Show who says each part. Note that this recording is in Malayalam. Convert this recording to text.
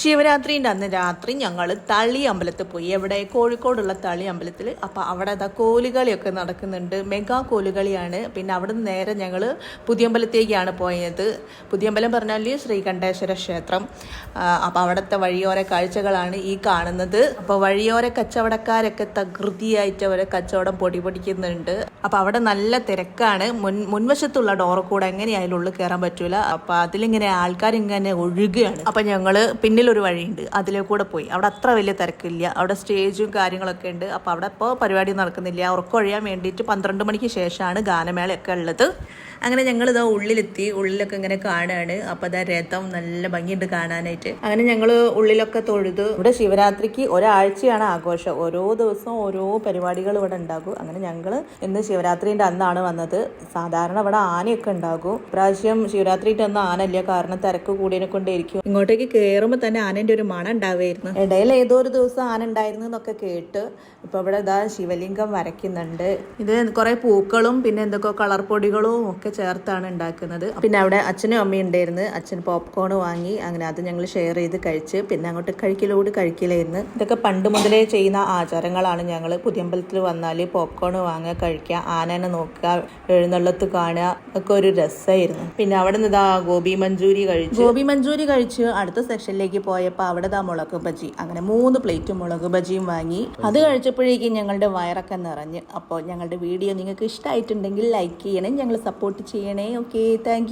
Speaker 1: ശിവരാത്രിന്റെ അന്ന് രാത്രി ഞങ്ങൾ തളി അമ്പലത്തിൽ പോയി. എവിടെ? കോഴിക്കോടുള്ള തളി അമ്പലത്തിൽ അപ്പോൾ അവിടെ അതാ കോലുകളിയൊക്കെ നടക്കുന്നുണ്ട്. മെഗാ കോലുകളിയാണ്. പിന്നെ അവിടെ നിന്ന് നേരെ ഞങ്ങൾ പുതിയമ്പലത്തേക്കാണ് പോയത്. പുതിയമ്പലം പറഞ്ഞാൽ ശ്രീകണ്ഠേശ്വര ക്ഷേത്രം. അപ്പോൾ അവിടുത്തെ വഴിയോര കാഴ്ചകളാണ് ഈ കാണുന്നത്. അപ്പോൾ വഴിയോര കച്ചവടക്കാരൊക്കെ തകൃതിയായിട്ട് അവരെ കച്ചവടം പൊടി പൊടിക്കുന്നുണ്ട്. അപ്പോൾ അവിടെ നല്ല തിരക്കാണ്. മുൻ മുൻവശത്തുള്ള ഡോറ് കൂടെ എങ്ങനെയായാലും ഉള്ളിൽ കയറാൻ പറ്റൂല. അപ്പോൾ അതിലിങ്ങനെ ആൾക്കാരിങ്ങനെ ഒഴുകുകയാണ് അപ്പോൾ ഞങ്ങൾ പിന്നിലൊരു വഴിയുണ്ട്. അതിലെ കൂടെ പോയി. അവിടെ അത്ര വലിയ തിരക്കില്ല. അവിടെ സ്റ്റേജും കാര്യങ്ങളൊക്കെ ഉണ്ട്. അപ്പോൾ അവിടെ ഇപ്പോൾ പരിപാടി നടക്കുന്നില്ല. ഉറക്കൊഴിയാൻ വേണ്ടിയിട്ട് പന്ത്രണ്ട് മണിക്ക് ശേഷമാണ് ഗാനമേളയൊക്കെ ഉള്ളത്. അങ്ങനെ ഞങ്ങൾ ഇതാ ഉള്ളിലെത്തി. ഉള്ളിലൊക്കെ ഇങ്ങനെ കാണുകയാണ് അപ്പോൾ അതാ രഥം നല്ല ഭംഗിയുണ്ട് കാണാനായിട്ട്. അങ്ങനെ ഞങ്ങൾ ഉള്ളിലൊക്കെ തൊഴുതു. ഇവിടെ ശിവരാത്രിക്ക് ഒരാഴ്ചയാണ് ആഘോഷം. ഓരോ ദിവസവും ഓരോ പരിപാടികൾ ഇവിടെ ഉണ്ടാകും. അങ്ങനെ ഞങ്ങൾ ഇന്ന് ശിവരാത്രിന്റെ അന്നാണ് വന്നത്. സാധാരണ ഇവിടെ ആനയൊക്കെ ഉണ്ടാകും. പ്രാവശ്യം ശിവരാത്രിന്റെ ഒന്നും ആനല്ല കാരണം തിരക്ക് കൂടിയതിനെ കൊണ്ടേയിരിക്കും. ഇങ്ങോട്ടേക്ക് കയറുമ്പോൾ തന്നെ ആനന്റെ ഒരു മണം ഉണ്ടാവുമായിരുന്നു. ഇടയിൽ ഏതോ ഒരു ദിവസം ആന ഉണ്ടായിരുന്നു എന്നൊക്കെ കേട്ട് ഇപ്പൊ ഇവിടെ ഇതാ ശിവലിംഗം വരയ്ക്കുന്നുണ്ട്. ഇത് കുറെ പൂക്കളും പിന്നെ എന്തൊക്കെ കളർ പൊടികളും ഒക്കെ ചേർത്താണ് ഉണ്ടാക്കുന്നത്. പിന്നെ അവിടെ അച്ഛനും അമ്മയും ഉണ്ടായിരുന്നു. അച്ഛൻ പോപ്കോൺ വാങ്ങി. അങ്ങനെ അത് ഞങ്ങൾ ഷെയർ ചെയ്ത് കഴിച്ച് പിന്നെ അങ്ങോട്ട് കഴിക്കലോട് കഴിക്കലായിരുന്നു. ഇതൊക്കെ പണ്ട് മുതലേ ചെയ്യുന്ന ആചാരങ്ങളാണ് ഞങ്ങൾ. പുതിയമ്പലത്തിൽ വന്നാൽ പോപ്കോൺ വാങ്ങുക കഴിക്കുക ആനനെ നോക്കുക എഴുന്നള്ളത്ത് കാണുക ഒക്കെ ഒരു രസമായിരുന്നു. പിന്നെ അവിടെ നിന്ന് ഇതാ ഗോപി മഞ്ചൂരി കഴിച്ചു. ഗോപി മഞ്ചൂരി കഴിച്ച് അടുത്ത സെക്ഷനിലേക്ക് പോയപ്പോൾ അവിടെ ഇതാ മുളക് ബജി. അങ്ങനെ മൂന്ന് പ്ലേറ്റ് മുളക് ബജിയും വാങ്ങി. അത് കഴിച്ചപ്പോഴേക്കും ഞങ്ങളുടെ വയറൊക്കെ നിറഞ്ഞ്. അപ്പോൾ ഞങ്ങളുടെ വീഡിയോ നിങ്ങൾക്ക് ഇഷ്ടമായിട്ടുണ്ടെങ്കിൽ ലൈക്ക് ചെയ്യണം. ഞങ്ങൾ സപ്പോർട്ട് ചെയ്യണേ. Okay thank